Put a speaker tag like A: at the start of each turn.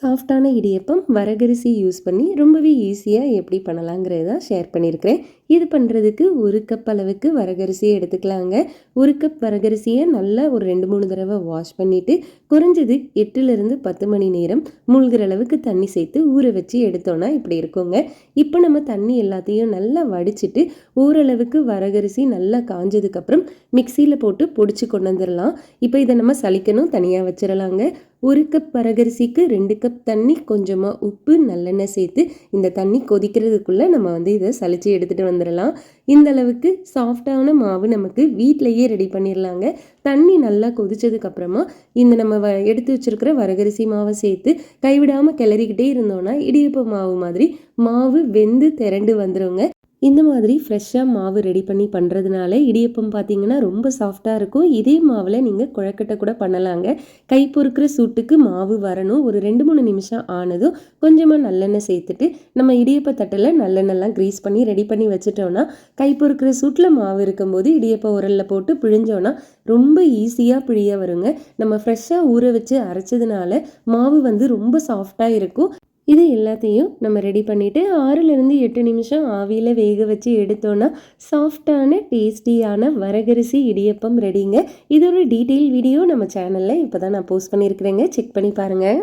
A: சாஃப்டான இடியப்பம் வரகரிசி யூஸ் பண்ணி ரொம்பவே ஈஸியாக எப்படி பண்ணலாங்கிறத ஷேர் பண்ணியிருக்கிறேன். இது பண்ணுறதுக்கு ஒரு கப் அளவுக்கு வரகரிசியை எடுத்துக்கலாங்க. ஒரு கப் வரகரிசியை நல்லா ஒரு ரெண்டு மூணு தடவை வாஷ் பண்ணிவிட்டு குறைஞ்சது எட்டுலேருந்து பத்து மணி நேரம் மூழ்கிற அளவுக்கு தண்ணி சேர்த்து ஊற வச்சு எடுத்தோன்னா இப்படி இருக்குங்க. இப்போ நம்ம தண்ணி எல்லாத்தையும் நல்லா வடிச்சிட்டு ஓரளவுக்கு வரகரிசி நல்லா காஞ்சதுக்கப்புறம் மிக்சியில் போட்டு பொடிச்சு கொண்டு வந்துடலாம் இப்போ இதை நம்ம சலிக்கணும் தனியாக வச்சிடலாங்க ஒரு கப் வரகரிசிக்கு ரெண்டு கப் தண்ணி கொஞ்சமாக உப்பு நல்லெண்ணெய் சேர்த்து இந்த தண்ணி கொதிக்கிறதுக்குள்ளே நம்ம வந்து இதை சளிச்சு எடுத்துகிட்டு வந்து வந்துடலாம். இந்த அளவுக்கு சாஃப்டான மாவு நமக்கு வீட்டிலையே ரெடி பண்ணிடலாங்க. தண்ணி நல்லா கொதிச்சதுக்கப்புறமா இந்த நம்ம வ எடுத்து வச்சுருக்கிற வரகரிசி மாவை சேர்த்து கைவிடாமல் கிளறிக்கிட்டே இருந்தோன்னா இடியப்ப மாவு மாதிரி மாவு வெந்து திரண்டு வந்துடுங்க இந்த மாதிரி ஃப்ரெஷ்ஷாக மாவு ரெடி பண்ணி பண்ணுறதுனால இடியப்பம் பார்த்தீங்கன்னா ரொம்ப சாஃப்டாக இருக்கும். இதே மாவில் நீங்கள் குழக்கட்டை கூட பண்ணலாங்க. கை பொறுக்கிற சூட்டுக்கு மாவு வரணும். ஒரு ரெண்டு மூணு நிமிஷம் ஆனதும் கொஞ்சமாக நல்லெண்ணெய் சேர்த்துட்டு நம்ம இடியப்ப தட்டில் நல்லெண்ணெய்லாம் க்ரீஸ் பண்ணி ரெடி பண்ணி வச்சுட்டோன்னா கை பொறுக்கிற சூட்டில் மாவு இருக்கும்போது இடியப்ப உரலில் போட்டு பிழிஞ்சோன்னா ரொம்ப ஈஸியாக பிழிய வருங்க. நம்ம ஃப்ரெஷ்ஷாக ஊற வச்சு அரைச்சதுனால மாவு வந்து ரொம்ப சாஃப்டாக இருக்கும். இது எல்லாத்தையும் நம்ம ரெடி பண்ணிவிட்டு ஆறுலேருந்து எட்டு நிமிஷம் ஆவியில் வேக வச்சு எடுத்தோன்னா சாஃப்டான டேஸ்டியான வரகரிசி இடியப்பம் ரெடிங்க இது ஒரு டீட்டெயில் வீடியோ நம்ம சேனலில் இப்போ தான் நான் போஸ்ட் பண்ணியிருக்கிறேங்க. செக் பண்ணி பாருங்கள்